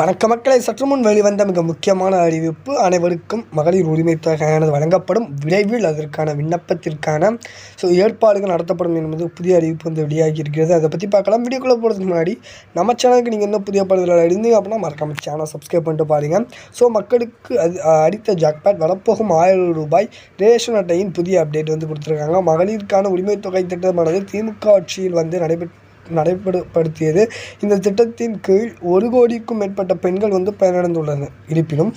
வணக்க மக்களை சற்று முன் வெளிவந்த மிக முக்கியமான அறிவிப்பு அனைவருக்கும் மகளிர் உரிமை தொகையானது வழங்கப்படும். விரைவில் அதற்கான விண்ணப்பத்திற்கான ஸோ ஏற்பாடுகள் நடத்தப்படும் என்பது புதிய அறிவிப்பு வந்து வெளியாகி இருக்கிறது. அதை பற்றி பார்க்கலாம். வீடியோக்குள்ளே போகிறதுக்கு முன்னாடி நம்ம சேனலுக்கு நீங்கள் இன்னும் புதிய படத்தில் இருந்தீங்க அப்படின்னா மறக்காம சேனல் சப்ஸ்கிரைப் பண்ணிட்டு பாருங்க. ஸோ மக்களுக்கு அது அடித்த ஜாக்பேட் வரப்போகும் ஆயிரம் ரூபாய் ரேஷன் அட்டையின் புதிய அப்டேட் வந்து கொடுத்துருக்காங்க. மகளிருக்கான உரிமை தொகை திட்டமானது திமுக ஆட்சியில் வந்து நடைபெற்ற நடைபெறப்படுத்தியது. இந்த திட்டத்தின் கீழ் ஒரு கோடிக்கும் மேற்பட்ட பெண்கள் வந்து பயனடைந்துள்ளனர் இருப்பினும்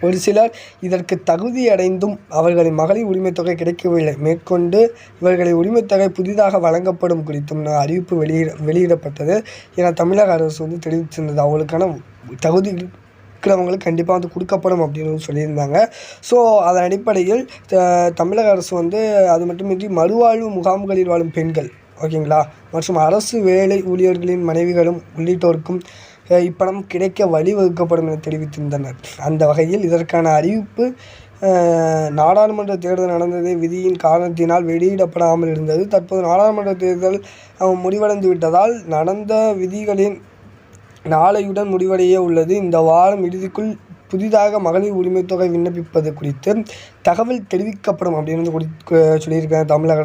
ஒரு சிலர் இதற்கு தகுதியடைந்தும் அவர்களின் மகளிர் உரிமைத்தொகை கிடைக்கவில்லை. மேற்கொண்டு இவர்களின் உரிமைத்தொகை புதிதாக வழங்கப்படும் குறித்தும் அறிவிப்பு வெளியிட வெளியிடப்பட்டது என தமிழக அரசு வந்து தெரிவித்திருந்தது. அவங்களுக்கான தகுதி இருக்கிறவங்களுக்கு கண்டிப்பாக வந்து கொடுக்கப்படும் அப்படின்னு சொல்லியிருந்தாங்க. ஸோ அதன் அடிப்படையில் த- தமிழக அரசு வந்து அது மட்டுமின்றி மறுவாழ்வு முகாம்களில் வாழும் பெண்கள் ஓகேங்களா? மற்றும் அரசு வேலை ஊழியர்களின் மனைவிகளும் உள்ளிட்டோருக்கும் இப்பணம் கிடைக்க வழிவகுக்கப்படும் என தெரிவித்திருந்தனர். அந்த வகையில் இதற்கான அறிவிப்பு நாடாளுமன்ற தேர்தல் நடந்தது விதியின் காரணத்தினால் வெளியிடப்படாமல் இருந்தது. தற்போது நாடாளுமன்ற தேர்தல் முடிவடைந்து விட்டதால் நடந்த விதிகளின் நாளையுடன் முடிவடைய உள்ளது. இந்த வாரம் இறுதிக்குள் புதிதாக மகளிர் உரிமைத்தொகை விண்ணப்பிப்பது குறித்து தகவல் தெரிவிக்கப்படும் அப்படின்னு வந்து குறி சொல்லியிருக்காங்க. தமிழக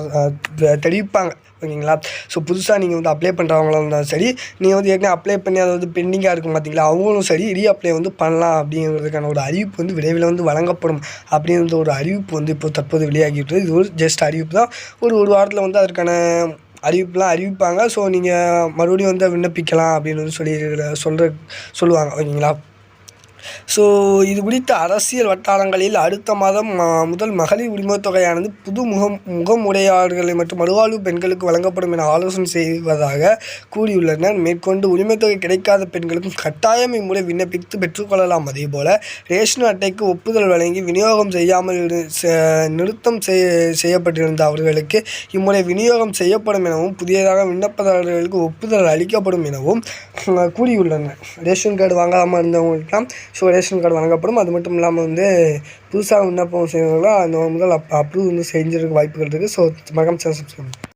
தெ- தெரிவிப்பாங்க. ஓகேங்களா? ஸோ புதுசாக நீங்கள் வந்து அப்ளை பண்ணுறவங்களா இருந்தாலும் சரி நீங்கள் வந்து ஏற்கனவே அப்ளை பண்ணி அது வந்து பெண்டிங்காக இருக்கும் பார்த்தீங்களா அவங்களும் சரி ரீ அப்ளை வந்து பண்ணலாம் அப்படிங்கிறதுக்கான ஒரு அறிவிப்பு வந்து விரைவில் வந்து வழங்கப்படும் அப்படின்ற ஒரு அறிவிப்பு வந்து இப்போ தற்போது வெளியாகிட்டு இது ஒரு ஜஸ்ட் அறிவிப்பு தான். ஒரு ஒரு வாரத்தில் வந்து அதற்கான அறிவிப்புலாம் அறிவிப்பாங்க. ஸோ நீங்கள் மறுபடியும் வந்து விண்ணப்பிக்கலாம் அப்படின்னு வந்து சொல்லி சொல்கிற சொல்லுவாங்க. ஓகேங்களா? ஸோ இது குறித்த அரசியல் வட்டாரங்களில் அடுத்த மாதம் முதல் மகளிர் உரிமைத் தொகையானது புது முகம் முகமுடையாளர்களை மற்றும் மறுவாழ்வு பெண்களுக்கு வழங்கப்படும் என ஆலோசனை செய்வதாக கூறியுள்ளனர். மேற்கொண்டு உரிமைத்தொகை கிடைக்காத பெண்களுக்கும் கட்டாயம் இம்முறை விண்ணப்பித்து பெற்றுக்கொள்ளலாம் அதேபோல ரேஷன் அட்டைக்கு ஒப்புதல் வழங்கி விநியோகம் செய்யாமல் இரு- நிறுத்தம் செய்ய செய்யப்பட்டிருந்த அவர்களுக்கு இம்முறை விநியோகம் செய்யப்படும் எனவும் புதியதாக விண்ணப்பதாரர்களுக்கு ஒப்புதல் அளிக்கப்படும் எனவும் கூறியுள்ளனர். ரேஷன் கார்டு வாங்காமல் இருந்தவங்களுக்கெல்லாம் ஸோ ரேஷன் கார்டு வழங்கப்படும். அது மட்டும் இல்லாமல் வந்து புதுசாக விண்ணப்பம் செய்யறவங்களாம் அந்த முதல் அப் அப்ரூவ் வந்து செஞ்சிருக்க வாய்ப்புகள் இருக்குது ஸோ மகம் சேனல் சப்ஸ்கிரைப்